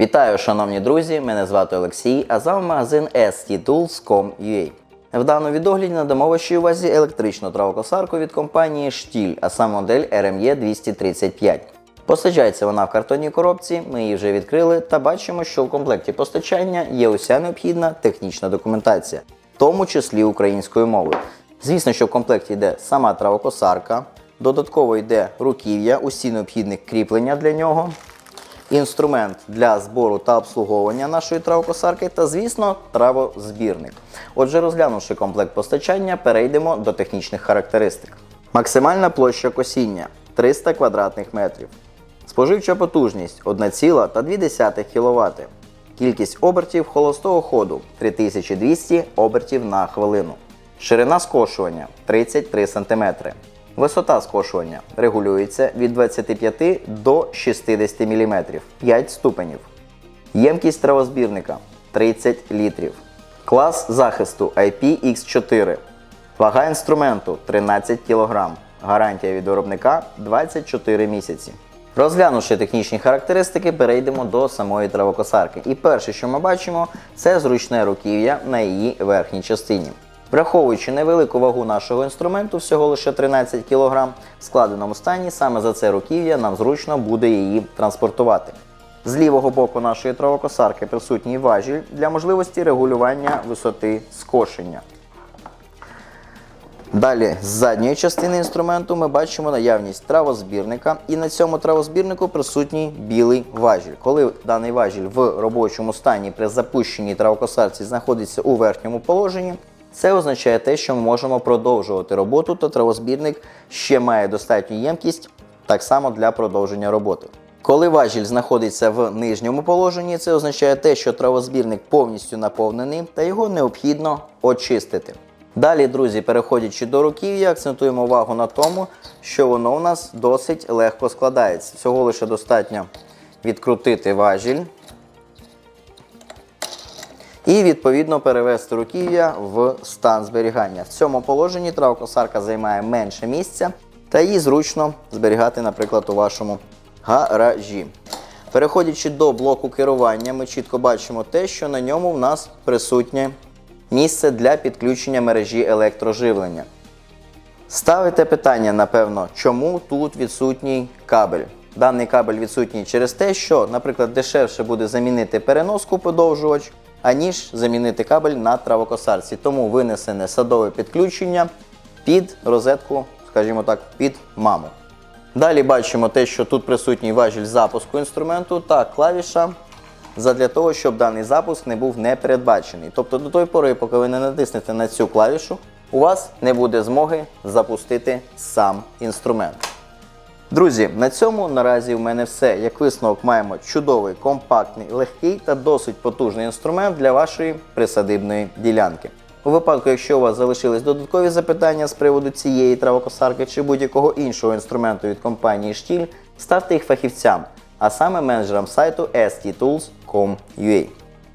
Вітаю, шановні друзі! Мене звати Олексій, а з вами магазин sttools.com.ua. В даному відогляді надамо вашій увазі електричну травокосарку від компанії Штіль, а саме модель RME 235. Постачається вона в картонній коробці, ми її вже відкрили та бачимо, що в комплекті постачання є уся необхідна технічна документація, в тому числі українською мовою. Звісно, що в комплекті йде сама травокосарка, додатково йде руків'я, усі необхідні кріплення для нього, інструмент для збору та обслуговування нашої травокосарки та, звісно, травозбірник. Отже, розглянувши комплект постачання, перейдемо до технічних характеристик. Максимальна площа косіння 300 квадратних метрів. Споживча потужність 1,2 кВт. Кількість обертів холостого ходу 3200 обертів на хвилину. Ширина скошування 33 см. Висота скошування регулюється від 25 до 60 мм 5 ступенів. Ємкість травозбірника 30 літрів. Клас захисту IPX4. Вага інструменту 13 кг. Гарантія від виробника 24 місяці. Розглянувши технічні характеристики, перейдемо до самої травокосарки. І перше, що ми бачимо, це зручне руків'я на її верхній частині. Враховуючи невелику вагу нашого інструменту, всього лише 13 кг, в складеному стані саме за це руків'я нам зручно буде її транспортувати. З лівого боку нашої травокосарки присутній важіль для можливості регулювання висоти скошення. Далі, з задньої частини інструменту ми бачимо наявність травозбірника, і на цьому травозбірнику присутній білий важіль. Коли даний важіль в робочому стані при запущеній травокосарці знаходиться у верхньому положенні, це означає те, що ми можемо продовжувати роботу, то травозбірник ще має достатню ємкість так само для продовження роботи. Коли важіль знаходиться в нижньому положенні, це означає те, що травозбірник повністю наповнений та його необхідно очистити. Далі, друзі, переходячи до руків'я, акцентуємо увагу на тому, що воно у нас досить легко складається. Всього лише достатньо відкрутити важіль і відповідно перевести руків'я в стан зберігання. В цьому положенні травкосарка займає менше місця та її зручно зберігати, наприклад, у вашому гаражі. Переходячи до блоку керування, ми чітко бачимо те, що на ньому в нас присутнє місце для підключення мережі електроживлення. Ставите питання, напевно, чому тут відсутній кабель? Даний кабель відсутній через те, що, наприклад, дешевше буде замінити переноску подовжувач, аніж замінити кабель на травокосарці. Тому винесене садове підключення під розетку, скажімо так, під маму. Далі бачимо те, що тут присутній важіль запуску інструменту та клавіша задля того, щоб даний запуск не був непередбачений. Тобто до той пори, поки ви не натиснете на цю клавішу, у вас не буде змоги запустити сам інструмент. Друзі, на цьому наразі в мене все. Як висновок маємо чудовий, компактний, легкий та досить потужний інструмент для вашої присадибної ділянки. У випадку, якщо у вас залишились додаткові запитання з приводу цієї травокосарки чи будь-якого іншого інструменту від компанії Штіль, ставте їх фахівцям, а саме менеджерам сайту sttools.com.ua.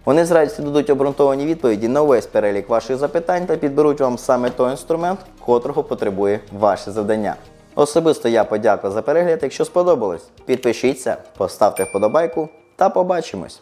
Вони з радістю дадуть обґрунтовані відповіді на увесь перелік ваших запитань та підберуть вам саме той інструмент, котрого потребує ваше завдання. Особисто я подякую за перегляд. Якщо сподобалось, підпишіться, поставте вподобайку та побачимось!